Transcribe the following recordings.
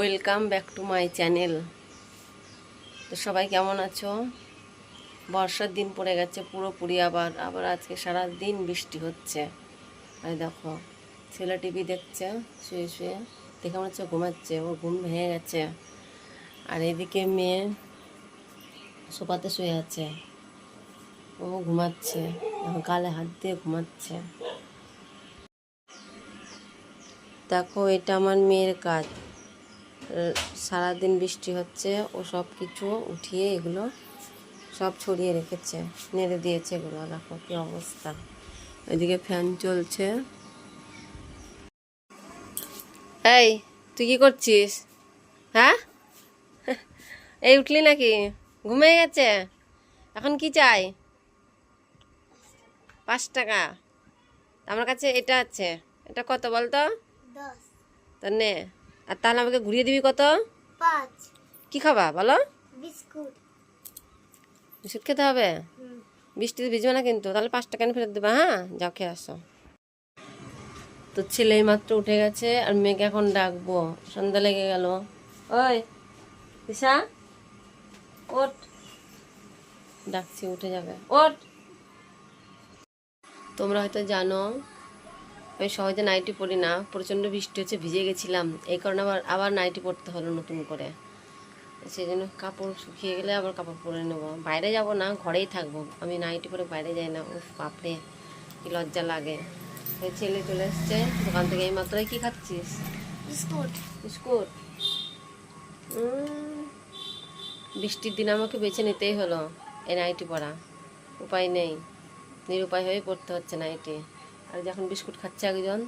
Welcome back to my channel তো সবাই কেমন আছো? বর্ষার দিন পড়ে গেছে পুরোপুরি আবার আবার আজকে সারা দিন বৃষ্টি হচ্ছে। আর দেখো, ছেলে টিভি দেখছে, শুয়ে শুয়ে, দেখে মনে হচ্ছে ঘুমাচ্ছে ওর ঘুম ভেঙে গেছে। আর এদিকে মেয়ে সোফাতে শুয়ে আছে। ও ঘুমাচ্ছে, এখন গালে হাত দিয়ে ঘুমাচ্ছে। দেখো, এটা আমার মেয়ের কাজ। সারাদিন বৃষ্টি হচ্ছে ও সব কিছু উঠিয়ে এগুলো সব ছড়িয়ে রেখেছে নেড়ে দিয়েছে এগুলো। দেখো কি অবস্থা। ওইদিকে ফ্যান চলছে। এই তুই কি করছিস? হ্যাঁ? এই উঠলি নাকি? ঘুমিয়ে গেছে? এখন কি চাই? পাঁচ টাকা। আমার কাছে এটা আছে। এটা কত বলতো? দশ। তা নে। আর তাহলে আমাকে ঘুরিয়ে দিবি কত? পাঁচ। কি খাবা বলো? বিস্কুট। বিস্কুট খেতে হবে? বৃষ্টিতে ভিজবে না কিন্তু তাহলে পাঁচ টাকা ফেরত দেবা হ্যাঁ? যাও খেয়ে আসো। তো ছেলে মাত্র উঠে গেছে আর মেয়েকে এখন ডাকবো। সন্ধ্যা লেগে গেল। ওই দিশা ওট ডাকছি উঠে যাবে। ওট তোমরা হয়তো জানো আমি সহজে নাইটি পরি না প্রচণ্ড বৃষ্টি হচ্ছে ভিজে গেছিলাম। এই কারণে আবার আবার নাইটি পরতে হলো নতুন করে। সেই জন্য কাপড় শুকিয়ে গেলে আবার কাপড় পরে নেব। বাইরে যাব না ঘরেই থাকব। আমি নাইটি পরে বাইরে যাই না উফ বাপরে কি লজ্জা লাগে। ছেলে চলে এসছে দোকান থেকে এই মাত্রই কি খাচ্ছিস? বিস্কুট। বিস্কুট? বৃষ্টির দিন আমাকে বেছে নিতেই হলো এই নাইটি পরা। উপায় নেই। নিরুপায় হয়ে পড়তে হচ্ছে নাইটি। আর যখন বিস্কুট খাচ্ছে একজন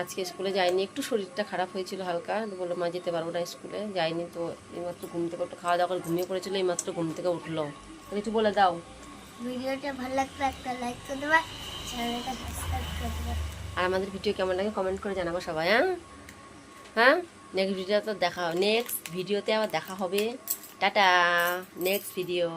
আজকে স্কুলে যায়নি একটু শরীরটা খারাপ হয়েছিল হালকা বলল মা যেতে পারব না স্কুলে যায়নি তো এইমাত্র ঘুম থেকে একটু খাওয়া দাওয়া করে ঘুমিয়ে পড়েছিল এইমাত্র ঘুম থেকে উঠল। কিছু বলে দাও। ভিডিওটা ভালো লাগলে একটা লাইক করে দেবা চ্যানেলটা সাবস্ক্রাইব করে দেবা। আর আমাদের ভিডিও কেমন লাগে কমেন্ট করে জানাব সবাই হ্যাঁ? হ্যাঁ? নেক্সট ভিডিও তো দেখা নেক্সট ভিডিওতে আবার দেখা হবে। Tata next video